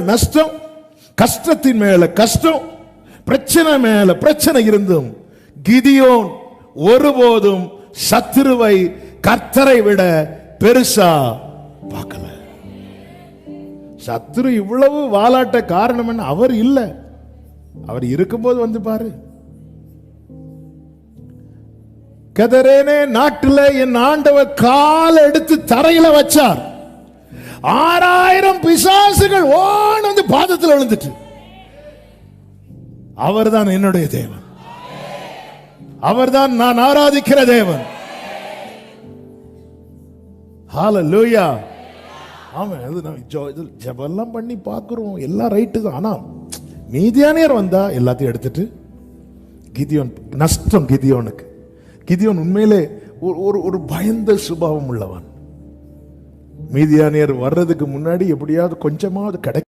நஷ்டம் கஷ்டத்தின் மேல கஷ்டம் பிரச்சனை மேல பிரச்சனை இருந்தும் கிதியோன் ஒருபோதும் சத்துருவை கர்த்தரை விட பெருசா பார்க்கல. சத்துரு இவ்வளவு வாலாட்ட காரணம் என்ன அவர் இல்ல. அவர் இருக்கும்போது வந்து பாரு. கதரேனே நாட்டில் என் ஆண்டவர் கால் எடுத்து தரையில வச்சார். ஆறாயிரம் பிசாசுகள் ஓன் வந்து பாதத்தில் விழுந்துட்டு. அவர் தான் என்னுடைய தேவன். அவர் தான் நான் ஆராதிக்கிற தேவன். ஹalleluya ஆமா அது நான் ஜோ- பண்ணி பார்க்குறோம். எல்லாம் ரைட்டு தான். ஆனா மீதியானியர் வந்தா எல்லாத்தையும் எடுத்துட்டு கிதியோன் நஷ்டம் கிதியோனுக்கு. கிதியோன் உண்மையிலே ஒரு ஒரு பயந்த சுபாவம் உள்ளவன். மீதியானியர் வர்றதுக்கு முன்னாடி எப்படியாவது கொஞ்சமாவது கிடைக்க